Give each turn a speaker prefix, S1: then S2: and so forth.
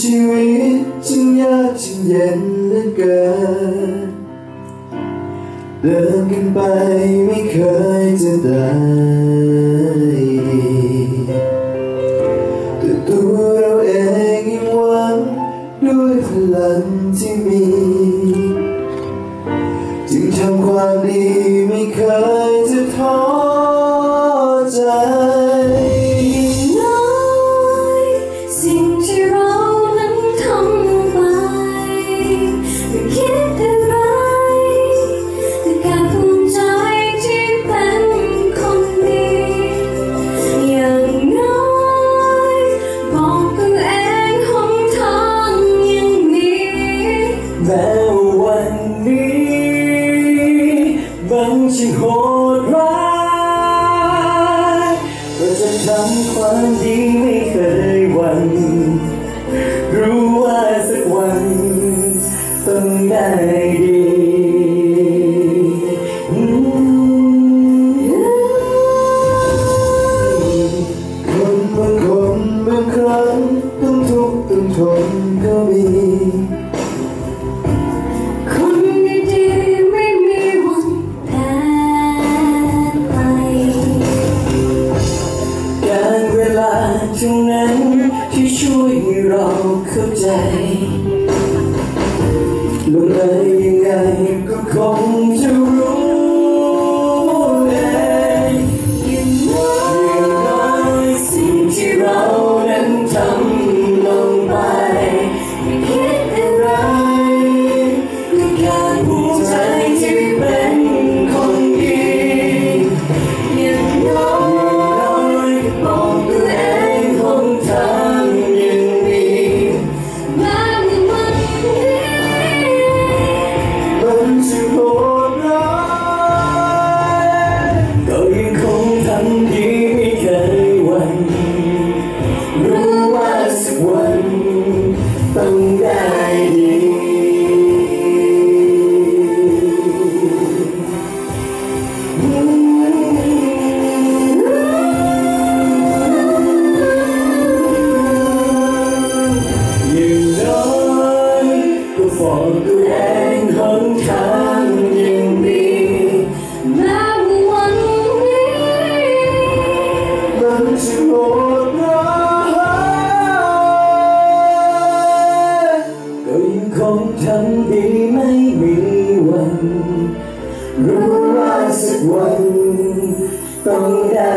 S1: ชีวิตจึงยากจึงเย็นเหลือเกินเดินกันไปไม่เคยจะได้แต่ตัวเราเองยังหวังด้วยพลังที่มีจึงทำความดีไม่เคย
S2: แม้วัน
S3: นี้มันช่างโหดร้ายก็จะทำความดีไม่เคยหวั่นรู้ว่าสักวันต้องได้ดี
S1: คนบางคนบางครั้งต้องทุกข์ต้องทนก็มี
S3: ช่วยให้เราเข้าใจลงเลยยังไงก็คงจะรู้เองอย่งน้อยสิ่งที่เรานั้นทำลงไป
S2: ไม่คิดอะไร
S3: คือการภูมิใจที่ รู้ว่าสักวันต้องได้